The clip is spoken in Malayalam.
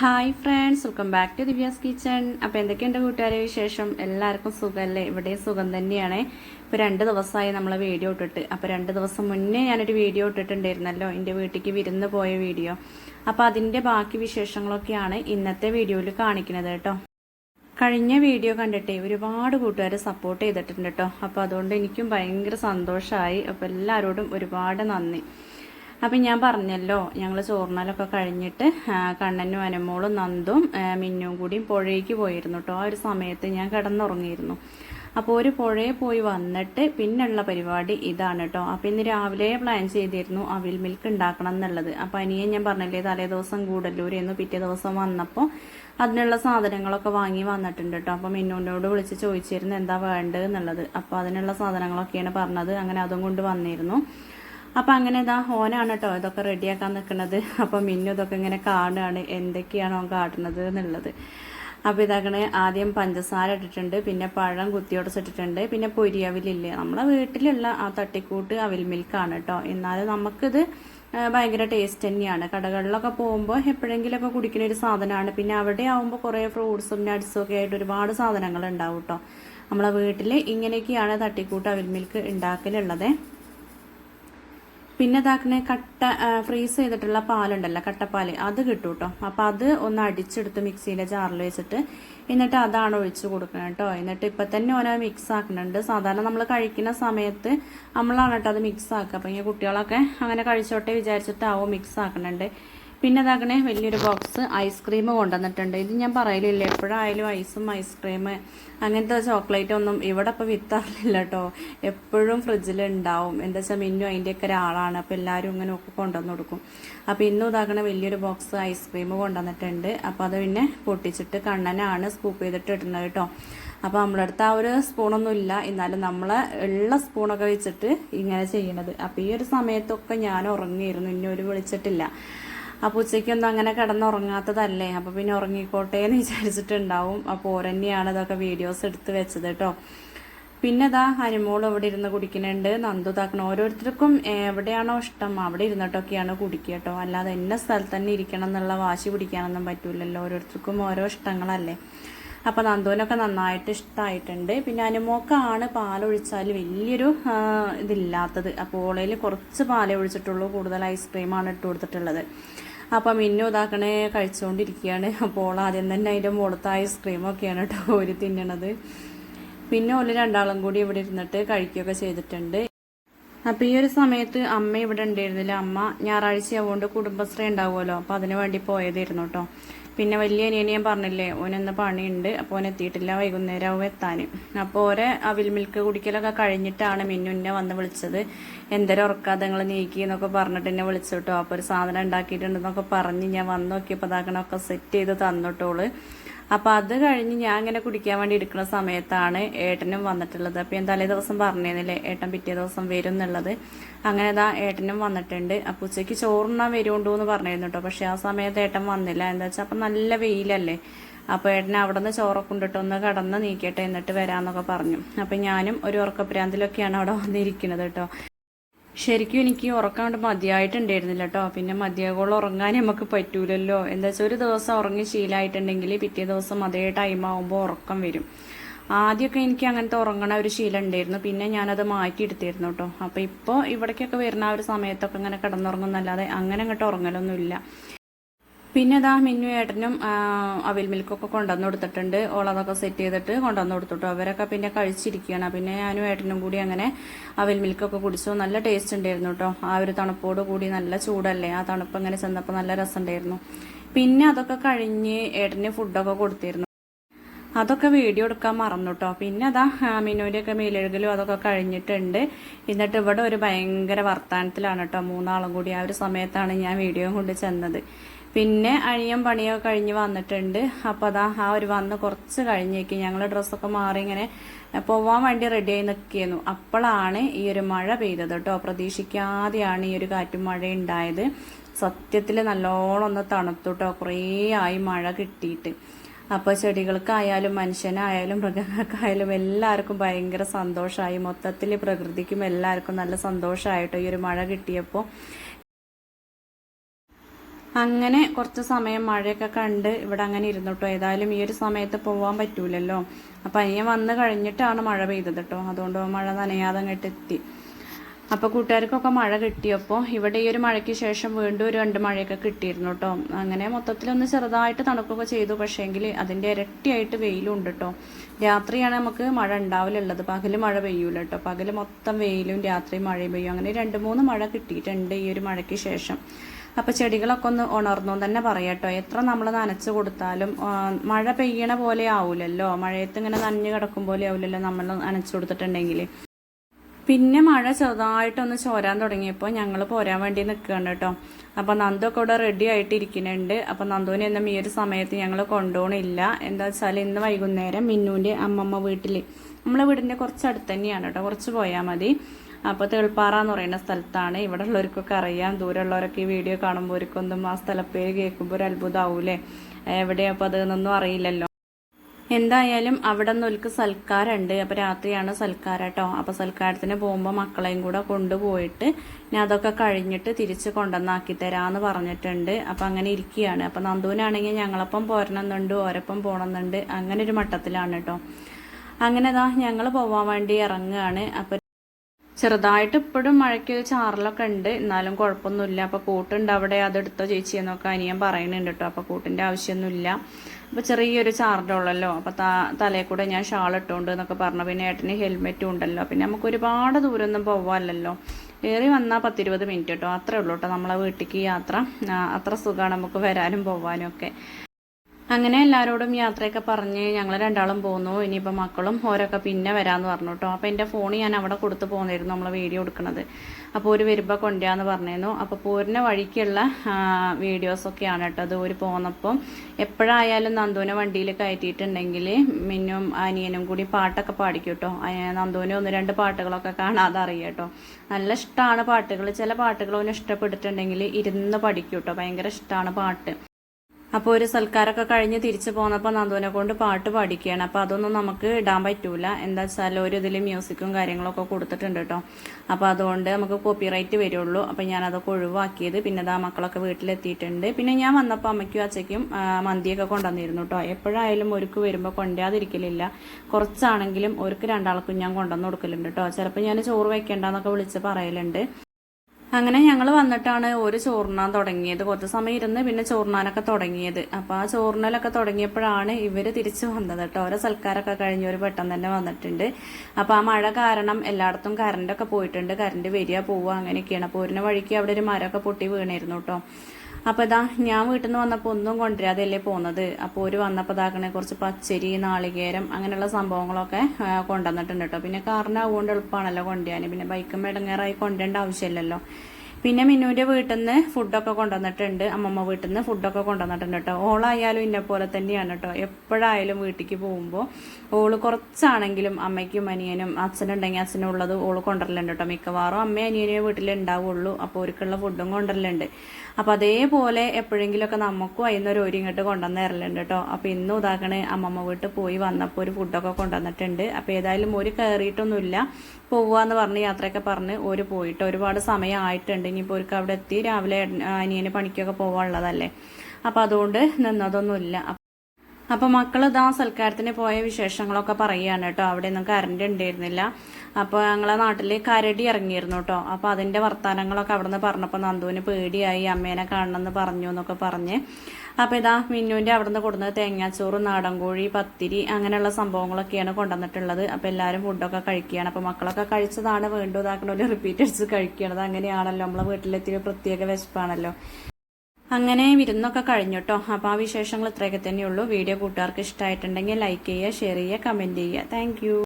Hi friends welcome back to Divya's kitchen അപ്പോൾ എന്തൊക്കെയുണ്ട് കൂട്ടുകാരെ വിശേഷം? എല്ലാവർക്കും സുഖമല്ലേ ഇവിടെ സുഖം തന്നെയാണ്. ഇപ്പോൾ രണ്ട് ദിവസമായി നമ്മൾ വീഡിയോ ഇട്ടിട്ട്. അപ്പോൾ രണ്ട് ദിവസം മുന്നേ ഞാനൊരു വീഡിയോ ഇട്ടിട്ടുണ്ടായിരുന്നല്ലോ എന്റെ വീട്ടിലേക്ക് വിരുന്ന് പോയ വീഡിയോ. അപ്പോൾ അതിന്റെ ബാക്കി വിശേഷങ്ങളൊക്കെയാണ് ഇന്നത്തെ വീഡിയോയിൽ കാണിക്കുന്നത് കേട്ടോ. കഴിഞ്ഞ വീഡിയോ കണ്ടിട്ട് ഒരുപാട് കൂട്ടുകാർ സപ്പോർട്ട് ചെയ്തിട്ടുണ്ട് കേട്ടോ. അപ്പോൾ അതുകൊണ്ട് എനിക്കും ഭയങ്കര സന്തോഷമായി അപ്പോൾ എല്ലാവരോടും ഒരുപാട് നന്ദി. അപ്പം ഞാൻ പറഞ്ഞല്ലോ ഞങ്ങൾ ചോറിനാലൊക്കെ കഴിഞ്ഞിട്ട് കണ്ണനും അനമോളും നന്ദും മിന്നും കൂടിയും പുഴയ്ക്ക് പോയിരുന്നു കേട്ടോ ആ ഒരു സമയത്ത് ഞാൻ കിടന്നുറങ്ങിയിരുന്നു. അപ്പോൾ ഒരു പുഴയിൽ പോയി വന്നിട്ട് പിന്നുള്ള പരിപാടി ഇതാണ് കേട്ടോ അപ്പം ഇന്ന് രാവിലെ പ്ലാൻ ചെയ്തിരുന്നു അവിൽ മിൽക്ക് ഉണ്ടാക്കണം എന്നുള്ളത്. അപ്പം അനിയെ ഞാൻ പറഞ്ഞില്ലേ തലേ ദിവസം കൂടല്ലൂരെന്നു പിറ്റേ ദിവസം വന്നപ്പോൾ അതിനുള്ള സാധനങ്ങളൊക്കെ വാങ്ങി വന്നിട്ടുണ്ട് കേട്ടോ അപ്പം മിന്നുണ്ടോട് വിളിച്ച് ചോദിച്ചിരുന്നു എന്താ വേണ്ടത് എന്നുള്ളത്. അപ്പോൾ അതിനുള്ള സാധനങ്ങളൊക്കെയാണ് പറഞ്ഞത്. അങ്ങനെ അതും കൊണ്ട് വന്നിരുന്നു. അപ്പം അങ്ങനെ ഇതാ ഓനാണ് കേട്ടോ ഇതൊക്കെ റെഡിയാക്കാൻ നിൽക്കുന്നത് അപ്പം മിന്നു ഇതൊക്കെ ഇങ്ങനെ കാണുകയാണ്. എന്തൊക്കെയാണ് ഓൻ കാട്ടുന്നത് എന്നുള്ളത്. അപ്പോൾ ഇതാക്കണേ ആദ്യം പഞ്ചസാര ഇട്ടിട്ടുണ്ട്. പിന്നെ പഴം കുത്തിയോടച്ചിട്ടിട്ടുണ്ട് പിന്നെ പൊരിയവിലില്ലേ. നമ്മളെ വീട്ടിലുള്ള ആ തട്ടിക്കൂട്ട് അവിൽ മിൽക്കാണ് കേട്ടോ എന്നാലും നമുക്കിത് ഭയങ്കര ടേസ്റ്റ് തന്നെയാണ്. കടകളിലൊക്കെ പോകുമ്പോൾ എപ്പോഴെങ്കിലുമൊക്കെ കുടിക്കുന്ന ഒരു സാധനമാണ്. പിന്നെ അവിടെ ആകുമ്പോൾ കുറേ ഫ്രൂട്ട്സും നട്ട്സും ഒക്കെ ആയിട്ട് ഒരുപാട് സാധനങ്ങൾ ഉണ്ടാവും കേട്ടോ നമ്മളെ വീട്ടിൽ ഇങ്ങനെയൊക്കെയാണ് തട്ടിക്കൂട്ട് അവിൽ മിൽക്ക് ഉണ്ടാക്കലുള്ളത്. പിന്നെ ഇതാക്കണ കട്ട ഫ്രീസ് ചെയ്തിട്ടുള്ള പാലുണ്ടല്ലോ കട്ടപ്പാൽ അത് കിട്ടും കേട്ടോ അപ്പോൾ അത് ഒന്ന് അടിച്ചെടുത്ത് മിക്സിയിലെ ജാറിൽ വെച്ചിട്ട് എന്നിട്ട് അതാണ് ഒഴിച്ച് കൊടുക്കണം കേട്ടോ എന്നിട്ട് ഇപ്പം തന്നെ ഓരോ മിക്സ് ആക്കുന്നുണ്ട് സാധാരണ നമ്മൾ കഴിക്കുന്ന സമയത്ത് നമ്മളാണ് കേട്ടോ അത് മിക്സ് ആക്കുക. അപ്പം ഈ കുട്ടികളൊക്കെ അങ്ങനെ കഴിച്ചോട്ടെ വിചാരിച്ചിട്ടാവും മിക്സ് ആക്കുന്നുണ്ട് പിന്നെ അതാകണെ വലിയൊരു ബോക്സ് ഐസ്ക്രീം കൊണ്ടുവന്നിട്ടുണ്ട്. ഇത് ഞാൻ പറയലില്ല എപ്പോഴായാലും ഐസും ഐസ്ക്രീം അങ്ങനത്തെ ചോക്ലേറ്റ് ഒന്നും ഇവിടെ ഇപ്പോൾ വിത്താറില്ല കേട്ടോ എപ്പോഴും ഫ്രിഡ്ജിൽ ഉണ്ടാവും എന്താ വെച്ചാൽ മിന്നു അതിന്റെയൊക്കെ ഒരാളാണ് അപ്പോൾ എല്ലാവരും ഇങ്ങനെ ഒക്കെ കൊണ്ടുവന്ന് കൊടുക്കും. അപ്പോൾ ഇന്നും ഇതാക്കണ വലിയൊരു ബോക്സ് ഐസ്ക്രീം കൊണ്ടുവന്നിട്ടുണ്ട്. അപ്പോൾ അത് പിന്നെ പൊട്ടിച്ചിട്ട് കണ്ണനാണ് സ്കൂപ്പ് ചെയ്തിട്ട് ഇടുന്നത് കേട്ടോ അപ്പോൾ നമ്മുടെ അടുത്ത് ആ ഒരു സ്പൂണൊന്നും ഇല്ല എന്നാലും നമ്മൾ ഉള്ള സ്പൂണൊക്കെ വെച്ചിട്ട് ഇങ്ങനെ ചെയ്യണത്. അപ്പോൾ ഈ ഒരു സമയത്തൊക്കെ ഞാൻ ഉറങ്ങിയിരുന്നു. ഇനി ഒരു വിളിച്ചിട്ടില്ല. അപ്പോൾ ഉച്ചയ്ക്കൊന്നും അങ്ങനെ കിടന്നുറങ്ങാത്തതല്ലേ? അപ്പോൾ പിന്നെ ഉറങ്ങിക്കോട്ടെ എന്ന് വിചാരിച്ചിട്ടുണ്ടാവും. അപ്പോൾ ഓരന്നെയാണ് ഇതൊക്കെ വീഡിയോസ് എടുത്ത് വെച്ചത് കേട്ടോ. പിന്നെ ഇതാ ഹനുമോൾ ഇവിടെ ഇരുന്ന് കുടിക്കുന്നുണ്ട്. നന്ദു താക്കണം ഓരോരുത്തർക്കും എവിടെയാണോ ഇഷ്ടം അവിടെ ഇരുന്നിട്ടൊക്കെയാണ് കുടിക്കുക കേട്ടോ. അല്ലാതെ എന്ന സ്ഥലത്ത് തന്നെ ഇരിക്കണം എന്നുള്ള വാശി പിടിക്കാനൊന്നും പറ്റൂലല്ലോ. ഓരോരുത്തർക്കും ഓരോ ഇഷ്ടങ്ങളല്ലേ. അപ്പോൾ നന്ദുവിനൊക്കെ നന്നായിട്ട് ഇഷ്ടമായിട്ടുണ്ട് പിന്നെ അനുമോക്കാണ് പാലൊഴിച്ചാൽ വലിയൊരു ഇതില്ലാത്തത്. അപ്പോൾ ഓളയിൽ കുറച്ച് പാലേ ഒഴിച്ചിട്ടുള്ളൂ. കൂടുതൽ ഐസ്ക്രീമാണ് ഇട്ട് കൊടുത്തിട്ടുള്ളത്. അപ്പം മിന്നു ഇതാക്കണേ കഴിച്ചുകൊണ്ടിരിക്കുകയാണ് അപ്പോൾ ആദ്യം തന്നെ അതിന്റെ മുകളത്തെ ഐസ്ക്രീമൊക്കെയാണ് കേട്ടോ ഒരു തിന്നണത്. പിന്നെ ഓൽ രണ്ടാളും കൂടി ഇവിടെ ഇരുന്നിട്ട് കഴിക്കുകയൊക്കെ ചെയ്തിട്ടുണ്ട്. അപ്പം ഈ ഒരു സമയത്ത് അമ്മ ഇവിടെ ഉണ്ടായിരുന്നില്ല. അമ്മ ഞായറാഴ്ച ആവുകൊണ്ട് കുടുംബശ്രീ ഉണ്ടാവുമല്ലോ. അപ്പം അതിന് വേണ്ടി പോയതായിരുന്നു കേട്ടോ പിന്നെ വലിയ അനിയനെ ഞാൻ പറഞ്ഞില്ലേ ഓനെന്ന് പണിയുണ്ട് അപ്പോൾ ഓൻ എത്തിയിട്ടില്ല വൈകുന്നേരം ആവും എത്താൻ അപ്പോൾ ഓരെ അവിൽ മിൽക്ക് കുടിക്കലൊക്കെ കഴിഞ്ഞിട്ടാണ് മിന്നുന്നെ വന്ന് വിളിച്ചത്. എന്തൊരു ഉറക്കാതെ നിങ്ങൾ നീക്കി എന്നൊക്കെ പറഞ്ഞിട്ട് എന്നെ വിളിച്ചു കേട്ടോ അപ്പോൾ ഒരു സാധനം ഉണ്ടാക്കിയിട്ടുണ്ടെന്നൊക്കെ പറഞ്ഞ് ഞാൻ വന്ന് നോക്കിയപ്പോൾ അതാക്കണമൊക്കെ സെറ്റ് ചെയ്ത് തന്നിട്ടോൾ അപ്പോൾ അത് കഴിഞ്ഞ് ഞാൻ ഇങ്ങനെ കുടിക്കാൻ വേണ്ടി എടുക്കുന്ന സമയത്താണ് ഏട്ടനും വന്നിട്ടുള്ളത്. അപ്പോൾ ഞാൻ തലേ ദിവസം പറഞ്ഞേന്നില്ലേ ഏട്ടൻ പിറ്റേ ദിവസം വരും എന്നുള്ളത്. അങ്ങനെ ഇതാ ഏട്ടനും വന്നിട്ടുണ്ട്. അപ്പോൾ ഉച്ചയ്ക്ക് ചോറുണ്ണാൻ വരുമുണ്ടോ എന്ന് പറഞ്ഞിരുന്നു കേട്ടോ പക്ഷേ ആ സമയത്ത് ഏട്ടൻ വന്നില്ല. എന്താ വെച്ചാൽ അപ്പം നല്ല വെയിലല്ലേ. അപ്പോൾ ഏട്ടൻ അവിടെ നിന്ന് ചോറൊക്കെ കൊണ്ടിട്ട് ഒന്ന് കടന്ന് നീക്കട്ടെ എന്നിട്ട് വരാന്നൊക്കെ പറഞ്ഞു. അപ്പം ഞാനും ഒരു ഉറക്കപ്രാന്തിലൊക്കെയാണ് അവിടെ വന്നിരിക്കുന്നത് കേട്ടോ ശരിക്കും എനിക്ക് ഉറക്കം കൊണ്ട് മതിയായിട്ടുണ്ടായിരുന്നില്ല കേട്ടോ പിന്നെ മതിയാകോളം ഉറങ്ങാൻ നമുക്ക് പറ്റൂലല്ലോ. എന്താ വെച്ചാൽ ഒരു ദിവസം ഉറങ്ങി ശീലമായിട്ടുണ്ടെങ്കിൽ പിറ്റേ ദിവസം അതേ ടൈം ആകുമ്പോൾ ഉറക്കം വരും. ആദ്യമൊക്കെ എനിക്ക് അങ്ങനത്തെ ഉറങ്ങണ ഒരു ശീലം ഉണ്ടായിരുന്നു. പിന്നെ ഞാനത് മാറ്റിയെടുത്തിരുന്നു കേട്ടോ. അപ്പോൾ ഇപ്പോൾ ഇവിടേക്കൊക്കെ വരുന്ന ആ ഒരു സമയത്തൊക്കെ ഇങ്ങനെ കിടന്നുറങ്ങുന്നല്ലാതെ അങ്ങനെ അങ്ങോട്ട് ഉറങ്ങലൊന്നുമില്ല. പിന്നെ ഇതാ മിന്നു ഏട്ടനും അവിൽ മിൽക്കൊക്കെ കൊണ്ടുവന്ന് കൊടുത്തിട്ടുണ്ട്. ഓളതൊക്കെ സെറ്റ് ചെയ്തിട്ട് കൊണ്ടുവന്ന് കൊടുത്തിട്ടു. അവരൊക്കെ പിന്നെ കഴിച്ചിരിക്കുകയാണ്. പിന്നെ ഞാനും ഏട്ടനും കൂടി അങ്ങനെ അവിൽ മിൽക്കൊക്കെ കുടിച്ചു. നല്ല ടേസ്റ്റ് ഉണ്ടായിരുന്നു കേട്ടോ. ആ ഒരു തണുപ്പോട് കൂടി നല്ല ചൂടല്ലേ? ആ തണുപ്പ് ഇങ്ങനെ ചെന്നപ്പോൾ നല്ല രസമുണ്ടായിരുന്നു. പിന്നെ അതൊക്കെ കഴിഞ്ഞ് ഏട്ടന് ഫുഡൊക്കെ കൊടുത്തിരുന്നു. അതൊക്കെ വീഡിയോ എടുക്കാൻ മറന്നുട്ടോ പിന്നെ അതാ മിനുവിന്റെയൊക്കെ മേലെഴുകലും അതൊക്കെ കഴിഞ്ഞിട്ടുണ്ട്. എന്നിട്ട് ഇവിടെ ഒരു ഭയങ്കര വർത്താനത്തിലാണ് കേട്ടോ മൂന്നാളും കൂടി ആ ഒരു സമയത്താണ് ഞാൻ വീഡിയോ കൊണ്ട് ചെന്നത്. പിന്നെ അഴിയും പണിയൊക്കെ കഴിഞ്ഞ് വന്നിട്ടുണ്ട്. അപ്പോൾ അതാ ആ ഒരു വന്ന് കുറച്ച് കഴിഞ്ഞേക്ക് ഞങ്ങൾ ഡ്രസ്സൊക്കെ മാറി ഇങ്ങനെ പോവാൻ വേണ്ടി റെഡിയായി നിൽക്കിയിരുന്നു അപ്പോഴാണ് ഈ ഒരു മഴ പെയ്തത് കേട്ടോ പ്രതീക്ഷിക്കാതെയാണ് ഈ ഒരു കാറ്റും മഴ ഉണ്ടായത്. സത്യത്തിൽ നല്ലോണം ഒന്ന് തണുത്തു കേട്ടോ കുറേ ആയി മഴ കിട്ടിയിട്ട്. അപ്പോൾ ചെടികൾക്കായാലും മനുഷ്യനായാലും മൃഗങ്ങൾക്കായാലും എല്ലാവർക്കും ഭയങ്കര സന്തോഷമായി. മൊത്തത്തിൽ പ്രകൃതിക്കും എല്ലാവർക്കും നല്ല സന്തോഷമായിട്ടോ ഈ ഒരു മഴ കിട്ടിയപ്പോൾ അങ്ങനെ കുറച്ച് സമയം മഴയൊക്കെ കണ്ട് ഇവിടെ അങ്ങനെ ഇരുന്നുട്ടോ. ഏതായാലും ഈ ഒരു സമയത്ത് പോകാൻ പറ്റൂലല്ലോ. അപ്പം അനിയൻ വന്ന് കഴിഞ്ഞിട്ടാണ് മഴ പെയ്തത് കേട്ടോ അതുകൊണ്ട് മഴ നനയാതെ അങ്ങോട്ട് എത്തി. അപ്പോൾ കൂട്ടുകാർക്കൊക്കെ മഴ കിട്ടിയപ്പോൾ ഇവിടെ ഈ ഒരു മഴയ്ക്ക് ശേഷം വീണ്ടും ഒരു രണ്ട് മഴയൊക്കെ കിട്ടിയിരുന്നു കേട്ടോ അങ്ങനെ മൊത്തത്തിലൊന്ന് ചെറുതായിട്ട് തണുപ്പൊക്കെ ചെയ്തു. പക്ഷേങ്കിൽ അതിന്റെ ഇരട്ടിയായിട്ട് വെയിലും ഉണ്ട് കേട്ടോ രാത്രിയാണ് നമുക്ക് മഴ ഉണ്ടാവില്ലുള്ളത് പകൽ മഴ പെയ്യൂല കേട്ടോ പകൽ മൊത്തം വെയിലും രാത്രി മഴയും പെയ്യും. അങ്ങനെ രണ്ട് മൂന്ന് മഴ കിട്ടിയിട്ടുണ്ട് ഈ ഒരു മഴയ്ക്ക് ശേഷം. അപ്പോൾ ചെടികളൊക്കെ ഒന്ന് ഉണർന്നു തന്നെ പറയാട്ടോ എത്ര നമ്മൾ നനച്ചു കൊടുത്താലും മഴ പെയ്യണ പോലെ ആവൂലല്ലോ. മഴയത്ത് ഇങ്ങനെ നനഞ്ഞു കിടക്കും പോലെ ആവില്ലല്ലോ നമ്മൾ നനച്ചു കൊടുത്തിട്ടുണ്ടെങ്കിൽ പിന്നെ മഴ ചെറുതായിട്ടൊന്ന് ചോരാൻ തുടങ്ങിയപ്പോൾ ഞങ്ങൾ പോരാൻ വേണ്ടി നിൽക്കുകയാണ് കേട്ടോ. അപ്പോൾ നന്ദൊക്കെ ഇവിടെ റെഡി ആയിട്ട് ഇരിക്കുന്നുണ്ട് അപ്പോൾ നന്ദുവിനെ എന്നും ഈ ഒരു സമയത്ത് ഞങ്ങൾ കൊണ്ടുപോകണില്ല എന്താ വെച്ചാൽ ഇന്ന് വൈകുന്നേരം മിന്നുവിന്റെ അമ്മമ്മ വീട്ടിൽ നമ്മളെ വീടിന്റെ കുറച്ച് അടുത്ത് തന്നെയാണ് കേട്ടോ. കുറച്ച് പോയാൽ മതി. അപ്പോൾ തേൾപ്പാറ എന്ന് പറയുന്ന സ്ഥലത്താണ്. ഇവിടെ ഉള്ളവർക്കൊക്കെ അറിയാം. ദൂരമുള്ളവരൊക്കെ ഈ വീഡിയോ കാണുമ്പോൾ അവർക്കൊന്നും ആ സ്ഥലപ്പേര് കേൾക്കുമ്പോൾ ഒരു അത്ഭുതമാവൂലേ എവിടെയാ അപ്പോൾ അതൊന്നും അറിയില്ലല്ലോ. എന്തായാലും അവിടെ നിന്ന് ഒരു സൽക്കാരമുണ്ട് അപ്പോൾ രാത്രിയാണ് സൽക്കാരം കേട്ടോ അപ്പോൾ സൽക്കാരത്തിന് പോകുമ്പോൾ മക്കളെയും കൂടെ കൊണ്ടുപോയിട്ട് ഞാൻ അതൊക്കെ കഴിഞ്ഞിട്ട് തിരിച്ച് കൊണ്ടുവന്നാക്കി തരാമെന്ന് പറഞ്ഞിട്ടുണ്ട്. അപ്പോൾ അങ്ങനെ ഇരിക്കുകയാണ് അപ്പോൾ നന്ദുവിനാണെങ്കിൽ ഞങ്ങളപ്പം പോരണമെന്നുണ്ട് ഓരപ്പം പോകണമെന്നുണ്ട് അങ്ങനെ ഒരു മട്ടത്തിലാണ് കേട്ടോ അങ്ങനെ അതാ ഞങ്ങൾ പോവാൻ വേണ്ടി ഇറങ്ങുകയാണ് അപ്പോൾ ചെറുതായിട്ട് ഇപ്പോഴും മഴയ്ക്ക് ചാറലൊക്കെ ഉണ്ട്. എന്നാലും കുഴപ്പമൊന്നുമില്ല. അപ്പോൾ കൂട്ടുണ്ട് അവിടെ. അതെടുത്തോ ചേച്ചി എന്നൊക്കെ അനിയൻ പറയുന്നുണ്ട് കേട്ടോ അപ്പോൾ കൂട്ടിന്റെ ആവശ്യമൊന്നുമില്ല. അപ്പോൾ ചെറിയൊരു ചാർജുള്ളല്ലോ അപ്പോൾ താ തലയിൽ കൂടെ ഞാൻ ഷാൾ ഇട്ടുകൊണ്ട് എന്നൊക്കെ പറഞ്ഞു. പിന്നെ ഏട്ടന് ഹെൽമെറ്റും ഉണ്ടല്ലോ. പിന്നെ നമുക്ക് ഒരുപാട് ദൂരമൊന്നും പോവാമല്ലോ ഏറി വന്നാൽ പത്തിരുപത് മിനിറ്റ് കേട്ടോ അത്രേ ഉള്ളൂ കേട്ടോ നമ്മളെ വീട്ടിലേക്ക് യാത്ര. അത്ര സുഖമാണ് നമുക്ക് വരാനും പോവാനും ഒക്കെ. അങ്ങനെ എല്ലാവരോടും യാത്രയൊക്കെ പറഞ്ഞ് ഞങ്ങൾ രണ്ടാളും പോന്നു. ഇനിയിപ്പോൾ മക്കളും ഓരോക്കെ പിന്നെ വരാമെന്ന് പറഞ്ഞു കേട്ടോ അപ്പോൾ എന്റെ ഫോൺ ഞാൻ അവിടെ കൊടുത്ത് പോന്നിരുന്നു നമ്മൾ വീഡിയോ എടുക്കുന്നത് അപ്പോൾ ഒരു വരുമ്പോൾ കൊണ്ടുവരാമെന്ന് പറഞ്ഞിരുന്നു. അപ്പോൾ പോരിന വഴിക്കുള്ള വീഡിയോസൊക്കെയാണ് കേട്ടോ അത് ഒരു പോന്നപ്പം എപ്പോഴായാലും നന്ദുവിനെ വണ്ടിയിൽ കയറ്റിയിട്ടുണ്ടെങ്കിൽ മിന്നും അനിയനും കൂടി പാട്ടൊക്കെ പാടിക്കും കേട്ടോ നന്ദുവിനെ ഒന്ന് രണ്ട് പാട്ടുകളൊക്കെ കാണാതെ അറിയാം കേട്ടോ നല്ല ഇഷ്ടമാണ് പാട്ടുകൾ ചില പാട്ടുകൾ ഇഷ്ടപ്പെട്ടിട്ടുണ്ടെങ്കിൽ ഇരുന്ന് പഠിക്കും കേട്ടോ ഭയങ്കര ഇഷ്ടമാണ് പാട്ട്. അപ്പോൾ ഒരു സൽക്കാരമൊക്കെ കഴിഞ്ഞ് തിരിച്ചു പോന്നപ്പോൾ നന്ദുവിനെ കൊണ്ട് പാട്ട് പാടിക്കുകയാണ്. അപ്പോൾ അതൊന്നും നമുക്ക് ഇടാൻ പറ്റൂല. എന്താ വെച്ചാൽ ഒരു ഇതിൽ മ്യൂസിക്കും കാര്യങ്ങളൊക്കെ കൊടുത്തിട്ടുണ്ട് കേട്ടോ. അപ്പോൾ അതുകൊണ്ട് നമുക്ക് കോപ്പിറൈറ്റ് വരുള്ളൂ. അപ്പോൾ ഞാനതൊക്കെ ഒഴിവാക്കിയത് പിന്നെ അതാ മക്കളൊക്കെ വീട്ടിലെത്തിയിട്ടുണ്ട്. പിന്നെ ഞാൻ വന്നപ്പോൾ അമ്മയ്ക്കും അച്ഛയ്ക്കും മന്തിയൊക്കെ കൊണ്ടുവന്നിരുന്നു കേട്ടോ. എപ്പോഴായാലും ഒരുക്ക് വരുമ്പോൾ കൊണ്ടുവരാതിരിക്കലില്ല. കുറച്ചാണെങ്കിലും ഒരുക്ക് രണ്ടാൾക്കും ഞാൻ കൊണ്ടുവന്ന് കൊടുക്കലുണ്ട് കേട്ടോ. ചിലപ്പോൾ ഞാൻ ചോറ് വയ്ക്കേണ്ടെന്നൊക്കെ വിളിച്ച് പറയലുണ്ട്. അങ്ങനെ ഞങ്ങൾ വന്നിട്ടാണ് ഒരു ചോറിനാൻ തുടങ്ങിയത്. കുറച്ച് സമയം ഇരുന്ന് പിന്നെ ചോറിനാനൊക്കെ തുടങ്ങിയത്. അപ്പോൾ ആ ചോറിനലൊക്കെ തുടങ്ങിയപ്പോഴാണ് ഇവർ തിരിച്ചു വന്നത് കേട്ടോ. ഓരോ സൽക്കാരൊക്കെ കഴിഞ്ഞ് ഒരു പെട്ടെന്ന് തന്നെ വന്നിട്ടുണ്ട്. അപ്പോൾ ആ മഴ കാരണം എല്ലായിടത്തും കറണ്ടൊക്കെ പോയിട്ടുണ്ട്. കറണ്ട് വരിക പോവുക അങ്ങനെയൊക്കെയാണ്. അപ്പോൾ ഒരു വഴിക്ക് അവിടെ ഒരു മരമൊക്കെ പൊട്ടി വീണിരുന്നു കേട്ടോ. അപ്പോൾ ഇതാ ഞാൻ വീട്ടിൽ നിന്ന് വന്നപ്പോൾ ഒന്നും കൊണ്ടുവരാതെയല്ലേ പോകുന്നത് അപ്പോൾ ഒരു വന്നപ്പോൾ ഇതാക്കണേ കുറച്ച് പച്ചരി നാളികേരം അങ്ങനെയുള്ള സംഭവങ്ങളൊക്കെ കൊണ്ടുവന്നിട്ടുണ്ട് കേട്ടോ പിന്നെ കാറിനാവുകൊണ്ട് എളുപ്പമാണല്ലോ കൊണ്ടുവരാൻ പിന്നെ ബൈക്കും ഇടങ്ങേറായി കൊണ്ടുവരേണ്ട ആവശ്യമില്ലല്ലോ. പിന്നെ മിന്നുവിന്റെ വീട്ടിൽ നിന്ന് ഫുഡൊക്കെ കൊണ്ടുവന്നിട്ടുണ്ട് അമ്മമ്മ വീട്ടിൽ നിന്ന് ഫുഡൊക്കെ കൊണ്ടുവന്നിട്ടുണ്ട് കേട്ടോ ഓളായാലും ഇന്നെ പോലെ തന്നെയാണ് കേട്ടോ എപ്പോഴായാലും വീട്ടിലേക്ക് പോകുമ്പോൾ ഓൾ കുറച്ചാണെങ്കിലും അമ്മയ്ക്കും അനിയനും അച്ഛനുണ്ടെങ്കിൽ അച്ഛനുള്ളത് ഓൾ കൊണ്ടുവരലുണ്ട് കേട്ടോ മിക്കവാറും അമ്മയും അനിയനും വീട്ടിൽ ഉണ്ടാവുള്ളൂ. അപ്പോൾ അവർക്കുള്ള ഫുഡും കൊണ്ടുവരലുണ്ട്. അപ്പോൾ അതേപോലെ എപ്പോഴെങ്കിലുമൊക്കെ നമുക്കും അതിന്നൊരു ഒരു ഇങ്ങോട്ട് കൊണ്ടുവന്ന് തരലുണ്ട് കേട്ടോ അപ്പോൾ ഇന്ന് ഉദാഹരണ അമ്മമ്മ വീട്ടിൽ പോയി വന്നപ്പോൾ ഒരു ഫുഡൊക്കെ കൊണ്ടുവന്നിട്ടുണ്ട്. അപ്പോൾ ഏതായാലും ഒരു കയറിയിട്ടൊന്നുമില്ല പോവാന്ന് പറഞ്ഞ് യാത്രയൊക്കെ പറഞ്ഞ് ഒരു പോയിട്ട് ഒരുപാട് സമയം ആയിട്ടുണ്ട് ഇനിയിപ്പോൾ ഒരു അവിടെ എത്തി. രാവിലെ അനിയന് പണിക്കൊക്കെ പോകാനുള്ളതല്ലേ അപ്പോൾ അതുകൊണ്ട് നിന്നതൊന്നുമില്ല. അപ്പോൾ മക്കൾ ഇതാ സൽക്കാരത്തിന് പോയ വിശേഷങ്ങളൊക്കെ പറയുകയാണ് കേട്ടോ. അവിടെ ഒന്നും കറണ്ട് ഉണ്ടായിരുന്നില്ല. അപ്പോൾ ഞങ്ങളെ നാട്ടിൽ കരടി ഇറങ്ങിയിരുന്നു കേട്ടോ. അപ്പോൾ അതിന്റെ വർത്തമാനങ്ങളൊക്കെ അവിടെ നിന്ന് പറഞ്ഞപ്പോൾ നന്ദുവിന് പേടിയായി. അമ്മേനെ കാണണമെന്ന് പറഞ്ഞു എന്നൊക്കെ പറഞ്ഞ്. അപ്പോൾ ഇതാ മിന്നുവിന്റെ അവിടെ നിന്ന് കൊടുക്കുന്നത് തേങ്ങാച്ചോറ് നാടൻ കോഴി പത്തിരി അങ്ങനെയുള്ള സംഭവങ്ങളൊക്കെയാണ് കൊണ്ടുവന്നിട്ടുള്ളത്. അപ്പോൾ എല്ലാവരും ഫുഡൊക്കെ കഴിക്കുകയാണ്. അപ്പോൾ മക്കളൊക്കെ കഴിച്ചതാണ് വീണ്ടും ഇതാക്കണ റിപ്പീറ്റ് അടിച്ച് കഴിക്കണത് അങ്ങനെയാണല്ലോ നമ്മളെ വീട്ടിലെത്തിയ പ്രത്യേക വിശപ്പാണല്ലോ. അങ്ങനെ വിരുന്നൊക്കെ കഴിഞ്ഞു കേട്ടോ ആ വിശേഷങ്ങൾ ഇത്രയൊക്കെ തന്നെയുള്ളൂ. വീഡിയോ കൂട്ടുകാർക്ക് ഇഷ്ടമായിട്ടുണ്ടെങ്കിൽ ലൈക്ക് ചെയ്യുക ഷെയർ ചെയ്യുക കമന്റ് ചെയ്യുക. താങ്ക്